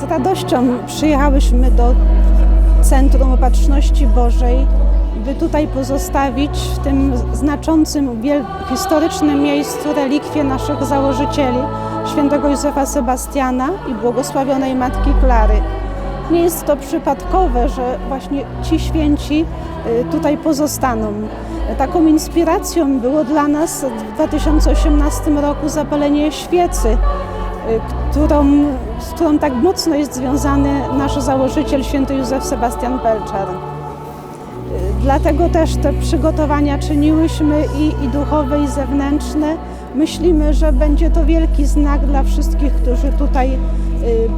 Z radością przyjechałyśmy do Centrum Opatrzności Bożej, by tutaj pozostawić w tym znaczącym, historycznym miejscu relikwie naszych założycieli, świętego Józefa Sebastiana i błogosławionej Matki Klary. Nie jest to przypadkowe, że właśnie ci święci y, tutaj pozostaną. Taką inspiracją było dla nas w 2018 roku zapalenie świecy, którą, z którą tak mocno jest związany nasz założyciel, święty Józef Sebastian Pelczar. Dlatego też te przygotowania czyniłyśmy i, i duchowe, i zewnętrzne. Myślimy, że będzie to wielki znak dla wszystkich, którzy tutaj y,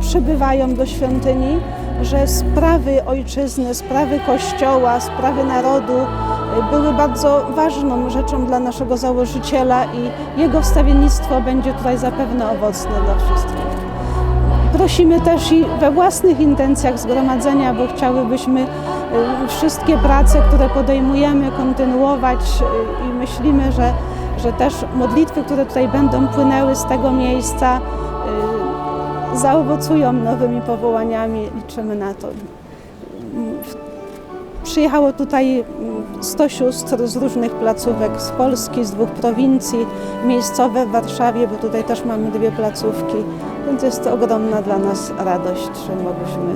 przybywają do świątyni, że sprawy ojczyzny, sprawy Kościoła, sprawy narodu y, były bardzo ważną rzeczą dla naszego założyciela i jego wstawiennictwo będzie tutaj zapewne owocne dla wszystkich. Prosimy też i we własnych intencjach zgromadzenia, bo chciałybyśmy y, wszystkie prace, które podejmujemy, kontynuować y, i myślimy, że, że też modlitwy, które tutaj będą płynęły z tego miejsca, y, zaowocują nowymi powołaniami. Liczymy na to. Przyjechało tutaj 100 sióstr z różnych placówek z Polski, z dwóch prowincji, miejscowe w Warszawie, bo tutaj też mamy dwie placówki, więc jest to ogromna dla nas radość, że mogłyśmy